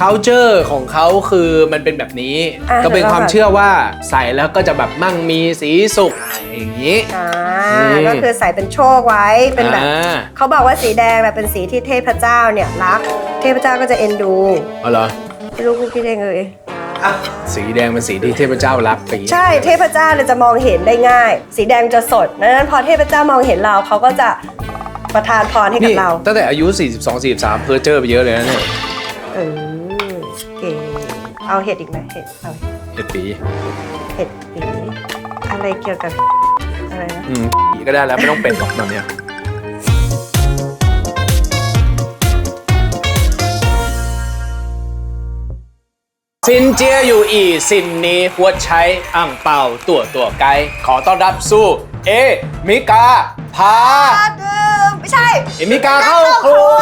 culture ของเขาคือมันเป็นแบบนี้ อะก็เป็นความเชื่อว่าใส่แล้วก็จะแบบมั่งมีสีสุขอย่างนี้ อ่าอืม ก็คือใส่เป็นโชคไว้เป็นแบบ อ่าเขาบอกว่าสีแดงน่ะเป็นสีที่เทพเจ้าเนี่ยรัก เทพเจ้าก็จะเอ็นดูเอาเหรอไม่รู้กูคิดเองเลยสีแดงเป็นสีที่เทพเจ้ารักไปอย่างงี้ ใช่เทพเจ้าเนี่ยจะมองเห็นได้ง่าย สีแดงจะสดดังนั้นพอเทพเจ้ามองเห็นเราเขาก็จะประทานพรให้กับนี่เราตั้งแต่อายุ 42 43 เพอเจอร์ไปเยอะเลยนะเนี่ย เออเก๋ เอาเห็ดอีกไหมเห็ดเอาเห็ดปีเห็ดปีอะไรเกี่ยวกับอะไรนะอืมปีก็ได้แล้วไม่ต้องเป็นหรอกแบบเนี้ยซินเจียอยู่อีสินนี้หัวใช้อ่างเป่าตัวตัวไกด์ขอต้อนรับสู้ เอ มิกา พา ไม่ใช่ เอมิกาเข้าครัว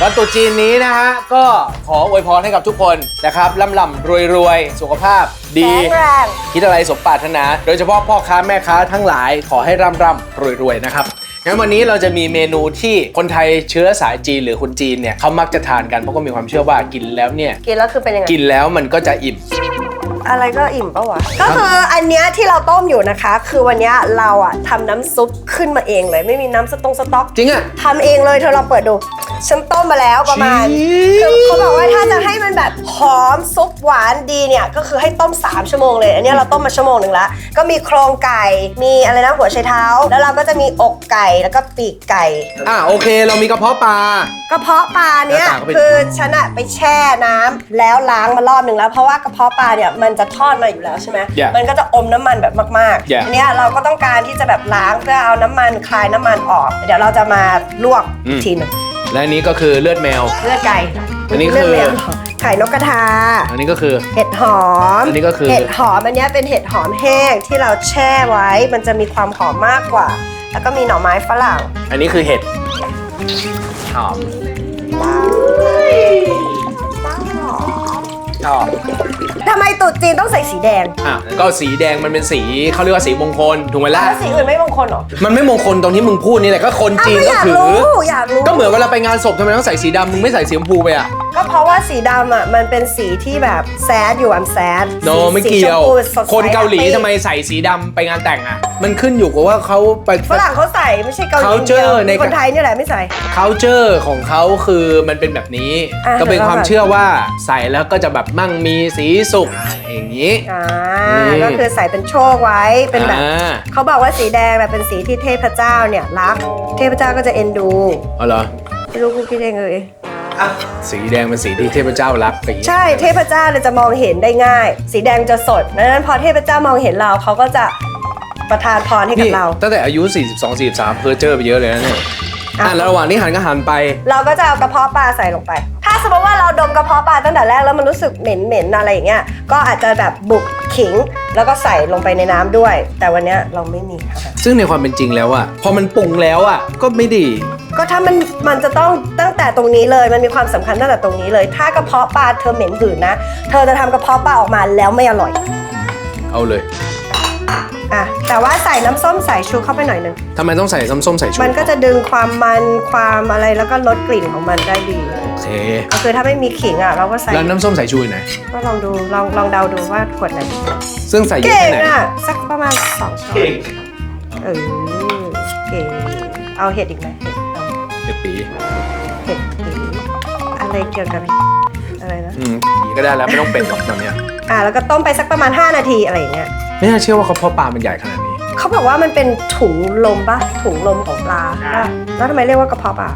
วันตรุษจีนนี้นะฮะ ก็ขออวยพรให้กับทุกคนนะครับล่ำล่ำรวยรวยๆสุขภาพดี แข็งแรง คิดอะไรสมปรารถนา โดยเฉพาะพ่อค้าแม่ค้าทั้งหลายขอให้ร่ำร่ำรวยรวยๆนะครับงั้นวันนี้เราจะมีเมนูที่คนไทยเชื้อสายจีนหรือคนจีนเนี่ยเขามักจะทานกันเพราะก็มีความเชื่อว่ากินแล้วเนี่ย กินแล้วคือเป็นยังไง กินแล้วมันก็จะอิ่ม อะไรก็อิ่มปะวะ ก็คืออันเนี้ยที่เราต้มอยู่นะคะ คือวันเนี้ยเราอะทำน้ำซุปขึ้นมาเองเลย ไม่มีน้ำสต๊อกสต๊อกจริงอะ ทำเองเลยเธอลองเปิดดู ฉันต้มมาแล้วประมาณชี้คือเขาบอกว่าถ้าจะให้มันแบบหอมซุปหวานดีเนี่ย ก็คือให้ต้ม 3 ชั่วโมงเลย อันเนี้ยเราต้มมาชั่วโมงหนึ่งละก็มีโครงไก่มีอะไรนะหัวไชเท้า แล้วเราก็จะมีอกไก่แล้วก็ปีกไก่ อะโอเค เรามีกระเพาะปลา กระเพาะปลาเนี่ยหน้าตาก็เป็นคือฉันอะไปแช่น้ำแล้วล้างมารอบหนึ่งแล้ว เพราะว่ากระเพาะปลาเนี่ยมันจะทอดมาอยู่แล้วใช่ไหม Yeah มันก็จะอมน้ำมันแบบมาก Yeah ๆอันเนี้ยเราก็ต้องการที่จะแบบล้างเพื่อเอาน้ำมันคลายน้ำมันออก เดี๋ยวเราจะมาลวกอืมทีหนึง และอันนี้ก็คือเลือดแมว เลือดไก่อันนี้คือ เลืดแมวเหรอไข่นกกระทา อันนี้ก็คือ เห็ดหอม อันนี้ก็คือ เห็ดหอมอันเนี้ยเป็นเห็ดหอมแห้งที่เราแช่ไว้ มันจะมีความหอมมากกว่า แล้วก็มีหน่อไม้ฝรั่ง อันนี้คือเห็ดหอม ชอบทำไมตุ๊ดจีนต้องใส่สีแดงอะก็สีแดงมันเป็นสีเขาเรียกว่าสีมงคลถูกไหมล่ะแล้วสีอื่นไม่มงคลเหรอมันไม่มงคลตรงที่มึงพูดนี่แหละก็คนจีนอ้าวก็อยากถือ รู้อยากรู้ ก็เหมือนเวลาไปงานศพทำไมต้องใส่สีดำมึงไม่ใส่สีชมพูไปอะ ก็เพราะว่าสีดำอะมันเป็นสีที่แบบแซดอยู่อันแซดโนไม่เกี่ยว คนเกาหลีทำไมใส่สีดำไปงานแต่งอะ มันขึ้นอยู่กับว่าเขาไป ฝรั่งเขาใส่ไม่ใช่เกาหลี Culture อย่างในเดียวคนไทยนี่แหละไม่ใส่ culture ของเขาคือมันเป็นแบบนี้ อะก็เป็นความเชื่อว่าใส่แล้วก็จะแบบมั่งมีสีสุขอย่างนี้ อ่าอืมก็คือใส่เป็นโชคไว้เป็นแบบ อ่า เขาบอกว่าสีแดงน่ะเป็นสีที่เทพเจ้าเนี่ยรัก เทพเจ้าก็จะเอ็นดูเอาเหรอไม่รู้กูคิดเองเลย สีแดงเป็นสีที่เทพเจ้ารักไปอย่างงี้ใช่เทพเจ้าเนี่ยจะมองเห็นได้ง่าย สีแดงจะสดดังนั้นพอเทพเจ้ามองเห็นเราเขาก็จะประทานพรให้กับนี่เรา ตั้งแต่อายุ 42 43 เพอเจอร์ไปเยอะเลยนะเนี่ย อะอะแล้วระหว่างนี้หันก็หันไป เราก็จะเอากระเพาะปลาใส่ลงไป ถ้าสมมติว่าเราดมกระเพาะปลาตั้งแต่แรกแล้วมันรู้สึกเหม็นเหม็นๆอะไรอย่างเงี้ย ก็อาจจะแบบบุกขิง แล้วก็ใส่ลงไปในน้ำด้วย แต่วันเนี้ยเราไม่มีค่ะ ซึ่งในความเป็นจริงแล้วอะพอมันปรุงแล้วอะก็ไม่ดี ก็ถ้ามันมันจะต้องตั้งแต่ตรงนี้เลยมันมีความสำคัญตั้งแต่ตรงนี้เลย ถ้ากระเพาะปลาเธอเหม็นหืนนะ เธอจะทำกระเพาะปลาออกมาแล้วไม่อร่อย เอาเลย อะแต่ว่าใส่น้ำส้มสายชูเข้าไปหน่อยหนึงทำไมต้องใส่ส้มส้มๆใส่ชูมันก็จะดึงความมันความอะไรแล้วก็ลดกลิ่นของมันได้ดีโอเค ก็คือถ้าไม่มีขิงอะเราก็ใส่แล้วน้ำส้มสายชูอยู่ไหน ก็ลองดูลองลองเดาดูว่าขวดไหนซึ่งใส่เยอะเก่งแค่ไหนอะสักประมาณสองช้อนเออเก่งเอาเห็ดอีกไหมเห็ดเอาเห็ดปีเห็ดปีอะไรเกี่ยวกับอะไรนะ อืมปีก็ได้แล้วไม่ต้องเป็นหรอกแบบเนี้ยอะแล้วก็ต้มไปสักประมาณ 5 นาทีอะไรอย่างเงี้ย ไม่น่าเชื่อว่าเขาเพาะปลามันใหญ่ขนาดนี้ เขาบอกว่ามันเป็นถุงลมปะถุงลมของปลาปะแล้วทำไมเรียกว่ากระเพาะปลา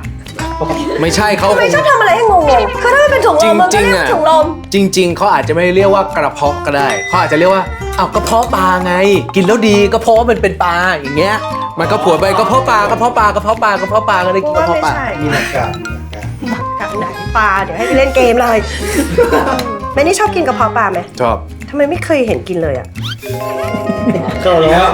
ไม่ใช่เขาทำไมชอบทำอะไรให้งงๆคือถ้ามันเป็นถุงลมมันจริก็งๆเรียกอะถุงลม จริง ๆเขาอาจจะไม่เรียกว่ากระเพาะก็ได้เขาอาจจะเรียกว่าอ้าวกระเพาะปลาไง กินแล้วดีก็เพราะว่ามันเป็นปลาอย่างเงี้ย มันก็ผวนไปกระเพาะปลากระเพาะปลากระเพาะปลากระเพาะปลาก็เลยกินกระเพาะปลา ว่าไม่ใช่นี่แหละกับไหนปลาเดี๋ยวให้ไปเล่นเกมเลย แม่นี่ชอบกินกระเพาะปลาไหมชอบทำไมไม่เคยเห็นกินเลยอะ เข้าแล้ว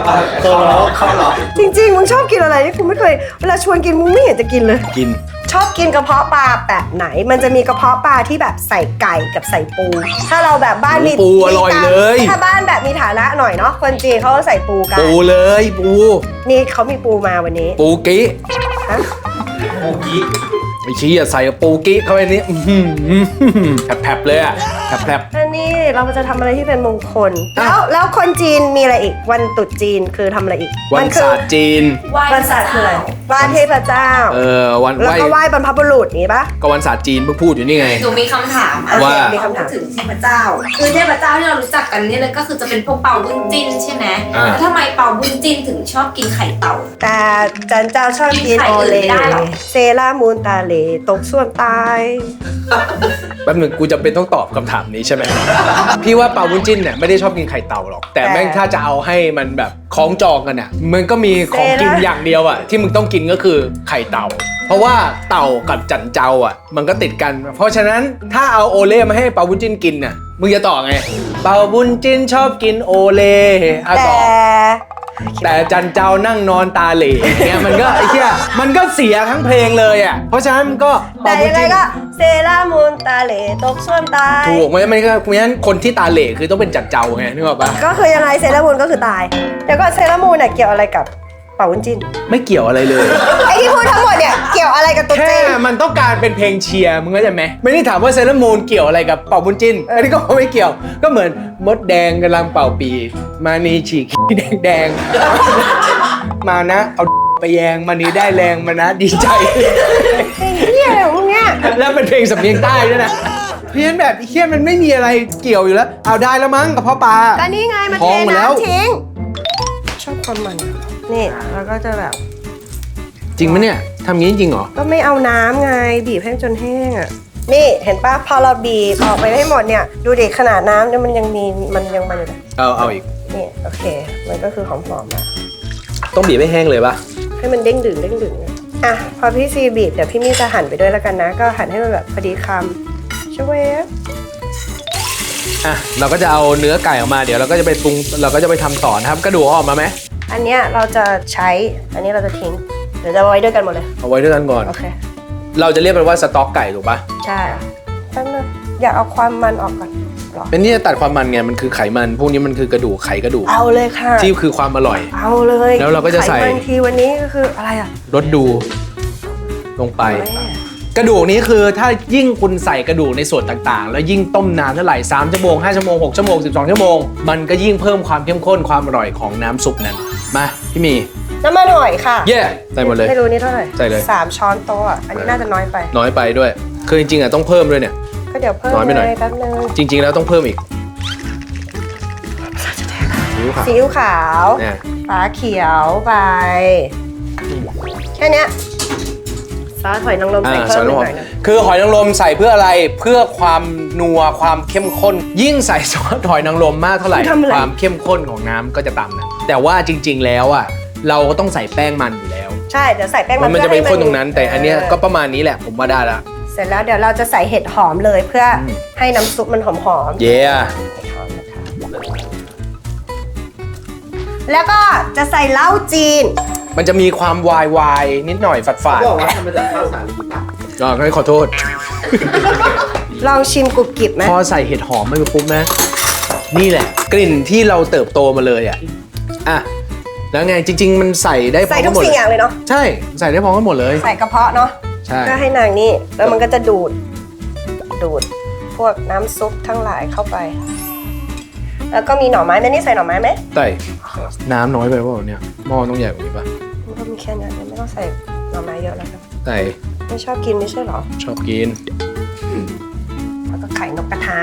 เข้าแล้วเข้าแล้วจริงๆมึงชอบกินอะไรนี่กูไม่เคย เวลาชวนกินมึงไม่เห็นจะกินเลย กิน ชอบกินกระเพาะปลาแบบไหน มันจะมีกระเพาะปลาที่แบบใส่ไก่กับใส่ปู ถ้าเราแบบบ้านมีปูอร่อยมีตังค์เลย ถ้าบ้านแบบมีฐานะหน่อยเนาะคนจีนเขาก็ใส่ปูกัน ปูเลยปู นี่เขามีปูมาวันนี้ ปูกี้ฮะโอกี้ ไอ้ชี้อะใส่ปูกี้เข้าไปนี่อื้อหือแผลบๆเลยอะแผลบอันนี้ เราจะทำอะไรที่เป็นมงคลอะแล้วแล้วคนจีนมีอะไรอีก วันตรุษจีนคือทำอะไรอีกๆวันคืศาสตร์จีน วันศาสตร์คืออะไรไหว้เทพเจ้า เออวันไหแล้วว้ก็ไหว้บรรพบุรุษนี้ปะ ก็วันศาสตร์จีนเพิ่งพูดอยู่นี่ไง หนูมีคำถามว่าอะมีคำถาม ถึงเทพเจ้า คือเทพเจ้าที่เรารู้จักกันนี่เลยก็คือจะเป็นพวกเป่าบุญจิ้นใช่ไหมอ่า แล้วทำไมเป่าบุญจิ้นถึงชอบกินไข่เต่า แต่จันเจ้าชอบกินกินไข่โออื่นเลไม่ได้หรอ เซรามูนตาเลตกส่วนตาย แป๊บหนึงกูจะเป็นต้องตอบคำถามนี้ใช่ไหมพี่ว่าปลาวุ้นจิ้นเนี่ยไม่ได้ชอบกินไข่เต่าหรอก แต่แต่ แม่งถ้าจะเอาให้มันแบบคล้องจองกันอะมันก็มีของกินอย่างเดียวอะที่มึงต้องกินก็คือไข่เต่า เพราะว่าเต่ากับจันเจ้าอะมันก็ติดกัน เพราะฉะนั้นถ้าเอาโอเล่มาให้ปลาวุ้นจิ้นกินน่ะ มึงจะต่อไง เปาวุ้นจิ้นชอบกินโอเล่อะแต่ ต่อแต่จันเจ้านั่งนอนตาเหล่อย่างเงี้ยมันก็ไอ้เหี้ยมันก็เสียทั้งเพลงเลยอะเพราะฉะนั้นมันก็แต่เปาวุ้นยังไงจิ้นก็เซรามูนตาเลตกส่วนตาย ถูกไม่ไม่ก็เพราะฉะนั้นคนที่ตาเหล่คือต้องเป็นจัดเจ้าไงนึกออกปะก็คือยังไงเซรามูนก็คือตายเดี๋ยวก่อนเซรามูนเนี่ยเกี่ยวอะไรกับ เป่าวุ้นจินไม่เกี่ยวอะไรเลย ไอที่พูดทั้งหมดเนี่ยเกี่ยวอะไรกับตุ๊กแค่จีน มันต้องการเป็นเพลงเชียร์มึงเข้าใจไหมไม่ได้ถามว่าเซเลอร์มูนเกี่ยวอะไรกับเป่าบุญจินอันนี้ก็ไม่เกี่ยว ก็เหมือนมดแดงกำลังเป่าปี มานีฉีกขี้แดงแดงๆมานะเอาไปแยงมานีได้แรงมานะดีใจไอ้เหี้ยอะไรของมึงเนี่ยแล้วเป็นเพลงสำเนียงใต้ด้วยนะเพี้ยนแบบไอ้เฮี้ยมันไม่มีอะไรเกี่ยวอยู่แล้ว เอาได้แล้วมั้งกับพ่อปลาก็นี่ไงมันพอเทหมดแล้ว น้ำทิ้งชอบความมัน นี่แล้วก็จะแบบ จริงไหมเนี่ยทำงี้จริงเหรอ ก็ไม่เอาน้ำไง บีบให้จนแห้งอะ นี่เห็นปะพอเราบีบออกไปให้หมดเนี่ย ดูดิขนาดน้ำเนี่ยมันยังมีมันยังมันอยู่เลยเอาเอาอีก นี่โอเค มันก็คือหอมๆอะต้องบีบให้แห้งเลยปะให้มันเด้งดึงเด้งดึงอะอะพอพี่ซีบีบเดี๋ยวพี่มี่จะหั่นไปด้วยแล้วกันนะ ก็หั่นให้มันแบบพอดีคำช่วยอะเราก็จะเอาเนื้อไก่ออกมาเดี๋ยวเราก็จะไปปรุง เราก็จะไปทำต่อนะครับกระดูกเอาออกมาไหม อันเนี้ยเราจะใช้ อันนี้เราจะทิ้ง เดี๋ยวจะเอาไว้ด้วยกันหมดเลย เอาไว้ด้วยกันก่อน โอเค เราจะเรียกมันว่าสต๊อกไก่ถูกปะใช่แป๊บนึงอยากเอาความมันออกก่อนหรอ เป็นที่จะตัดความมันไง มันคือไขมัน พวกนี้มันคือกระดูกไขกระดูกเอาเลยค่ะ ที่คือความอร่อย เอาเลยแล้วเราก็จะใส่ ไขมันทีวันนี้ก็คืออะไรอะรสดูลงไป กระดูกนี้คือถ้ายิ่งคุณใส่กระดูกในส่วนต่างๆ แล้วยิ่งต้มนานเท่าไหร่3ชั่วโมง5ชั่วโมง6ชั่วโมง12ชั่วโมงมันก็ยิ่งเพิ่มความเข้มข้นความอร่อยของน้ำซุปนั้นมาพี่หมีน้ำมันหอยค่ะเย่ใส่หมดเลยไม่รู้นี่เท่าไหร่ใส่เลยสามช้อนโต๊ะอะอันนี้น่าจะน้อยไป น้อยไปด้วย คือจริงๆอะต้องเพิ่มด้วยเนี่ย ก็เดี๋ยวเพิ่มน้อยไปหน่อยเลยแป๊บนึงจริง ๆ แล้วต้องเพิ่มอีกนิ้วค่ะซีอิ๊วขาวเนี่ย ฟ้าเขียวไป แค่เนี้ย ซอสหอยนางรมอ่าใส่ซเพิ่อมสหน้ำหอมน่อยนะคือหอยนางรมใส่เพื่ออะไรเพื่อความนัวความเข้มข้น ยิ่งใส่ซอสหอยนางรมมากเท่าไหร่ความเข้มข้นของน้ำก็จะต่ำนะแต่ว่าจริง ๆ แล้วอะเราก็ต้องใส่แป้งมันอยู่แล้วใช่เดี๋ยวใส่แป้งมันมันจะพื่เป็นให้ข้นตรงนั้น แต่อันเนี้ยเก็ประมาณนี้แหละผมว่าได้ละ เสร็จแล้วเดี๋ยวเราจะใส่เห็ดหอมเลยเพื่ออม ให้น้ำซุปมันหอมหอมๆเย่เห็ดหอมนะคะแล้วก็จะใส่เหล้าจีน มันจะมีความวายวายนิดหน่อยฝาดฝาดบอกว่าทำมาจากข้าวสาลีปะก็งั้นขอโทษ ลองชิมกรุบกริบไหมพอใส่เห็ดหอมไม่ไปปุ๊บนะ นี่แหละ กลิ่นที่เราเติบโตมาเลยอะอะแล้วไงจริง ๆ มันใส่ได้พร้ใส่อมทุกันกหมดสิ่งเลอยย่างเลยเนาะใช่ใส่ได้พร้อมกันหมดเลย ใส่กระเพาะเนาะใช่เพื่อให้นางนี่แล้วมันก็จะดูด ดูดพวกน้ำซุปทั้งหลายเข้าไป แล้วก็มีหน่อไม้ไหมนี่ใส่หน่อไม้ไหมใส่น้ำน้อยไปเปล่าเนี่ยหม้อต้องใหญ่กว่านี้ป่ะมันก็มี แค่นั้นไม่ต้องใส่หน่อไม้เยอะแล้วครับใส่ไม่ชอบกินไม่ใช่เหรอ ชอบกิน แล้วก็ไข่นกกระทา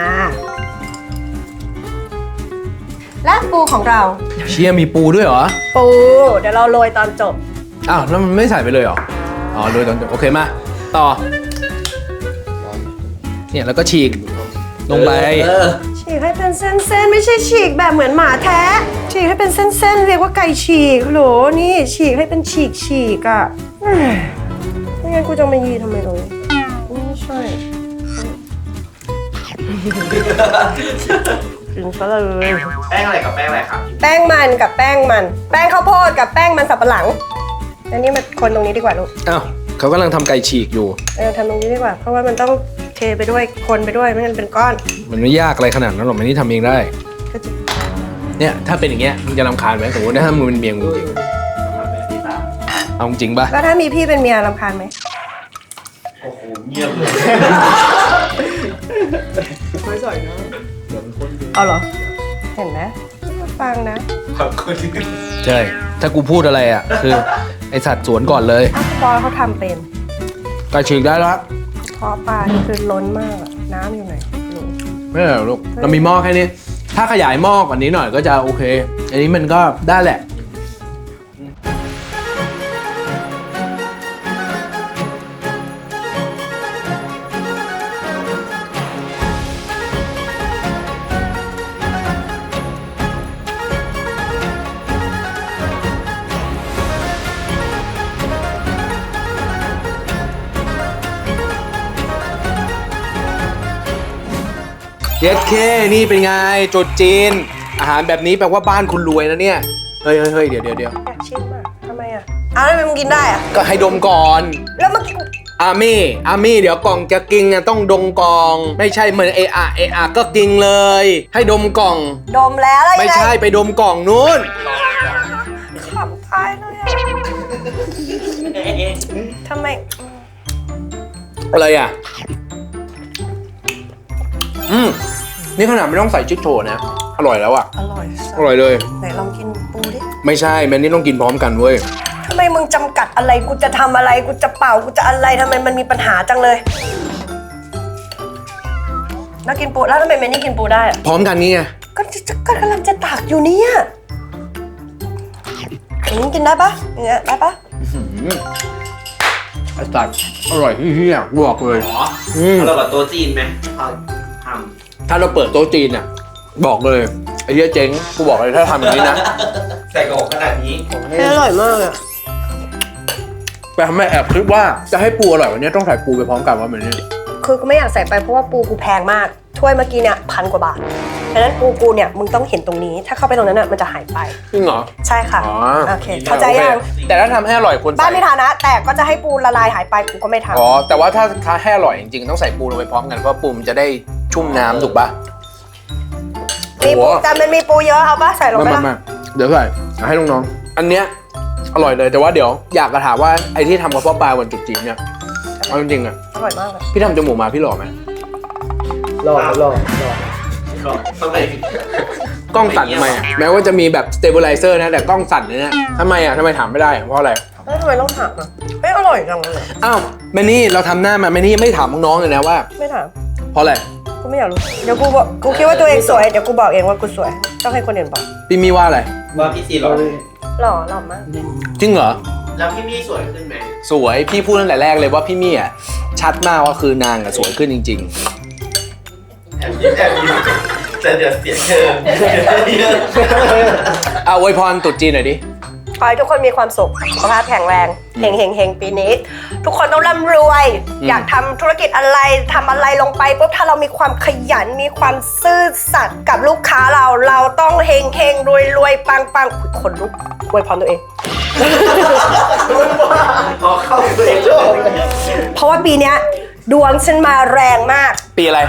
และปูของเรา เชียมีปูด้วยเหรอ ปู เดี๋ยวเราโรยตอนจบ อ้าวแล้วมันไม่ใส่ไปเลยเหรอ อ๋อโรยตอนจบโอเคมา ต่อ เนี่ยแล้วก็ฉีกลงไป เออฉีก ให้เป็นเส้นๆ ไม่ใช่ฉีกแบบเหมือนหมาแท้ ฉีกให้เป็นเส้นๆ เรียกว่าไก่ฉีกโหลนี่ฉีกให้เป็นฉีกฉีกๆอะเอ้ยไม่งั้นกูจะมายีทำไมรู้ไม่ใช่ถึงซะเลยแป้งอะไรกับแป้งอะไรครับแป้งมันกับแป้งมัน แป้งข้าวโพดกับแป้งมันสับปะหลัง อันนี้มันคนตรงนี้ดีกว่าลูกอ้าวเขากำลังทำไก่ฉีกอยู่ เออทำตรงนี้ดีกว่า เพราะว่ามันต้องเท ไปด้วยคนไปด้วยไม่งั้นเป็นก้อน มันไม่ยากอะไรขนาดนั้นหรอกมันนี่ทำเองได้ ก็จะเนี่ยถ้าเป็นอย่างเงี้ยมึงจะรำคาญไหมสมมติถ้ามึงเป็นเมียมึงจริงเอาจริงป่ะก็ถ้ามีพี่เป็นเมียรำคาญไหมโอ้โหเงียบเลยเอาเหรอ เห็นไหมฟังนะใช่ถ้ากูพูดอะไรอะ คือ ไอสัตว์สวนก่อนเลยอ้าวบอยเขาทำเป็นก็ฉีกได้แล้วเพราะปลานี่คือล้นมากอะน้ำอยู่ไหนไม่รู้ไม่เป็นไรหรอกลูกเรามีหม้อแค่นี้ ถ้าขยายหม้อกว่านี้หน่อยก็จะโอเค อันนี้มันก็ได้แหละ เย็ดเคนี่เป็นไงจุดจีน อาหารแบบนี้แปลว่าบ้านคุณรวยนะเนี่ย เฮ้ยเฮ้ยเฮ้ยเดี๋ยวเดี๋ยวเดี๋ยวอยากชิมอะทำไมอะอ้าวแล้วทำไมมึงกินได้อะ ก็ให้ดมก่อน แล้วเมื่อกี้อามี่ อามี่ เดี๋ยวกล่องจะกินเนี่ยต้องดมกล่อง ไม่ใช่เหมือนเออะเออะก็กินเลย ให้ดมกล่อง ดมแล้วแล้วไม่ยังไงใช่ไปดมกล่องนู้น ขำตายเลยอะทำไมอะไรอะ อืมนี่ขนาดไม่ต้องใส่ชิคโชว์นะ อร่อยแล้วอะ อร่อยอร่อยเลย ไหนลองกินปูดิไม่ใช่แมนนี่ต้องกินพร้อมกันเว้ย ทำไมมึงจำกัดอะไรกูจะทำอะไรกูจะเป่ากูจะอะไรทำไมมันมีปัญหาจังเลย แล้วกินปูแล้วทำไมเมนี่กินปูได้อะพร้อมกันนี่ไง ก็จะจะก็กำลังจะตักอยู่เนี่ยอย่างนี้กินได้ปะอย่างเงี้ยได้ปะไอ้สัตว์อร่อยเฮี้ยๆบอกเลย หรออืม เราแบบโต๊ะจีนไหมทำท ถ้าเราเปิดโต๊ะจีนเนี่ยบอกเลยไอ้เหี้ยเจ๊งกูบอกเลยถ้าทำอย่างนี้นะำใส่กระบอกขนาดนี้อร่อยมากอะไปทำไมแอบคิดว่าจะให้ปูอร่อยวันนี้ต้องใส่ปูไปพร้อมกันว่ามันนี่คือกูไม่อยากใส่ไปเพราะว่าปูกูแพงมาก ถ้วยเมื่อกี้เนี่ยพันกว่าบาท ดังนั้นปูกูเนี่ยมึงต้องเห็นตรงนี้ ถ้าเข้าไปตรงนั้นน่ะมันจะหายไป จริงเหรอ ใช่ค่ะ อ๋อโอเค เข้าใจยัง โอเคแต่ถ้าทำให้อร่อยควรบ้าใส่นมีฐานะ แต่ก็จะให้ปูละลายหายไปกูก็ไม่ทำ อ๋อ แต่ว่าถ้าถ้าให้อร่อยจริงๆ ต้องใส่ปูลงไปพร้อมกัน เพราะปูมันจะได้ชุ่มน้ำถูกปะมีปูโอ้โหแต่มันมีปูเยอะเอาปะใส่ลงมาไปมาละมาเดี๋ยวใส่เอาให้น้องๆ อันเนี้ยอร่อยเลยแต่ว่าเดี๋ยวอยากจะถามว่าไอ้ที่ทำกับพ่อปลาวันจุดจีนเนี่ยเอาจริงๆอะอร่อยมากเลยพี่ทำจมูกมาพี่หล่อไหมหล่อหล่อหล่อ ทำไม กล้องสั่นทำไมอะแม้ว่าจะมีแบบสเตเบลไลเซอร์นะแต่กล้องสั่นเนี่ยทำไมอะทำไมถามไม่ได้อะเพราะอะไร แล้วทำไมต้องถามอะไม่อร่อยจังเลยอะอ้าวแมนนี่เราทำหน้ามาแมนนี่ไม่ถามน้องๆเลยนะว่า ไม่ถามเพราะอะไรกูไม่อยากรู้เดี๋ยวกูบอกกูคิดว่าตัวเองสวยเดี๋ยวกูบอกเองว่ากูสวยต้องให้คนอื่นบอกพี่มีว่าอะไร ว่าพี่ซีหล่อหล่อหล่อมากจริงเหรอ แล้วพี่มี่สวยขึ้นไหมสวยพี่พูดตั้งแต่แรกเลยว่าพี่มี่อะชัดมากว่าคือนางอะสวยขึ้นจริง แอบยิ้มแอบยิ้ม แต่เดี๋ยวเสียเชิงๆเอาอวยพรตรุษจีนหน่อยดิ ขอให้ทุกคนมีความสุข สุขภาพแข็งแรงเฮงเฮงเฮงปีนี้ ทุกคนต้องร่ำรวย อืม อยากทำธุรกิจอะไรทำอะไรลงไปปุ๊บถ้าเรามีความขยันมีความซื่อสัตย์กับลูกค้าเรา เราต้องเฮงเฮงรวยรวยปังปังอุ๊ยคนลุกอวยพรตัวเอง พอเข้าตัวเองโชคเพราะว่าปีเนี้ยดวงฉันมาแรงมาก ปีอะไร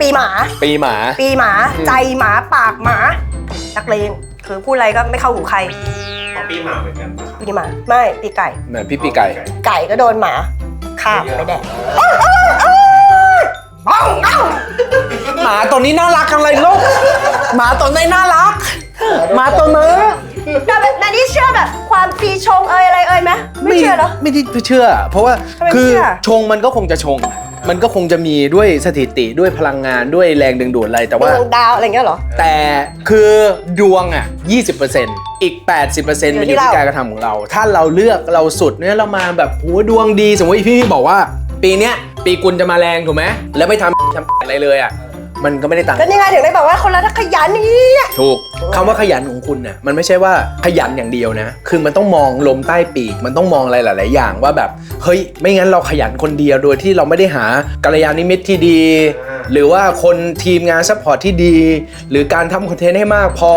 ปีหมา ปีหมา ปีหมา ใจหมาปากหมานักเลงคือพูดอะไรก็ไม่เข้าหูใครพอพี่หมาเหมือนกันปะครับปีหมา ไม่ปีไก่เหมือนพี่ปีไก่ ไก่ก็โดนหมาฆ่าไปแดกหมาตัวนี้น่ารักจังเลยลูกหมาตัวนี้น่ารัก หมาตัวนี้แต่แบบนันนี่เชื่อแบบ ความปีชงเอ่ยอะไรเอ่ยไหมไม่เชื่อเหรอไม่ได้เชื่อ เพราะว่าทำไมไม่คือเชื่อชงมันก็คงจะชง มันก็คงจะมีด้วยสถิติด้วยพลังงานด้วยแรงดึงดูดอะไรแต่ดว่า วงดาวอะไรเงี้ยเหรอ แต่คือดวงอะ 20%อีก 80%มันอยู่อยู่ที่ที่เราการกระทำของเรา ถ้าเราเลือกเราสุดเนี่ยเรามาแบบโหดวงดี สมมติพี่พี่บอกว่า ปีเนี้ยปีกุลจะมาแรงถูกไหมแล้วไม่ทำ ทำอะไรเลยอะ มันก็ไม่ได้ตังค์ก็นี่ไงถึงได้บอกว่าคนเราถ้าขยันอย่างนี้อะถูกคำว่าขยันของคุณน่ะมันไม่ใช่ว่าขยันอย่างเดียวนะ คือมันต้องมองลมใต้ปีก มันต้องมองอะไรหลาย ๆ อย่างว่าแบบเฮ้ยไม่งั้นเราขยันคนเดียวโดยที่เราไม่ได้หากัลยาณมิตรที่ดี หรือว่าคนทีมงานซัพพอร์ตที่ดี หรือการทำคอนเทนต์ให้มากพอ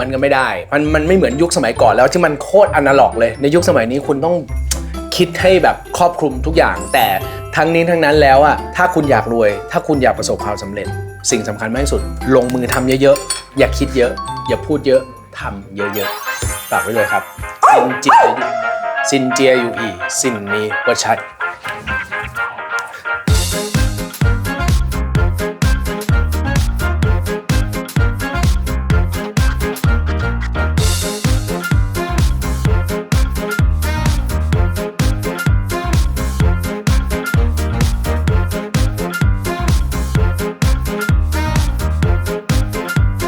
มันก็ไม่ได้ มันมันไม่เหมือนยุคสมัยก่อนแล้วที่มันโคตรอนาล็อกเลยในยุคสมัยนี้คุณต้องคิดให้แบบครอบคลุมทุกอย่าง แต่ทั้งนี้ทั้งนั้นแล้วอะถ้าคุณอยากรวย ถ้าคุณอยากประสบความสำเร็จ สิ่งสำคัญมากที่สุด ลงมือทำเยอะๆ อย่าคิดเยอะ อย่าพูดเยอะทำเยอะๆฝากไว้เลยครับซินเจียซินเจียอยู่อีสินนี้ว่าใช่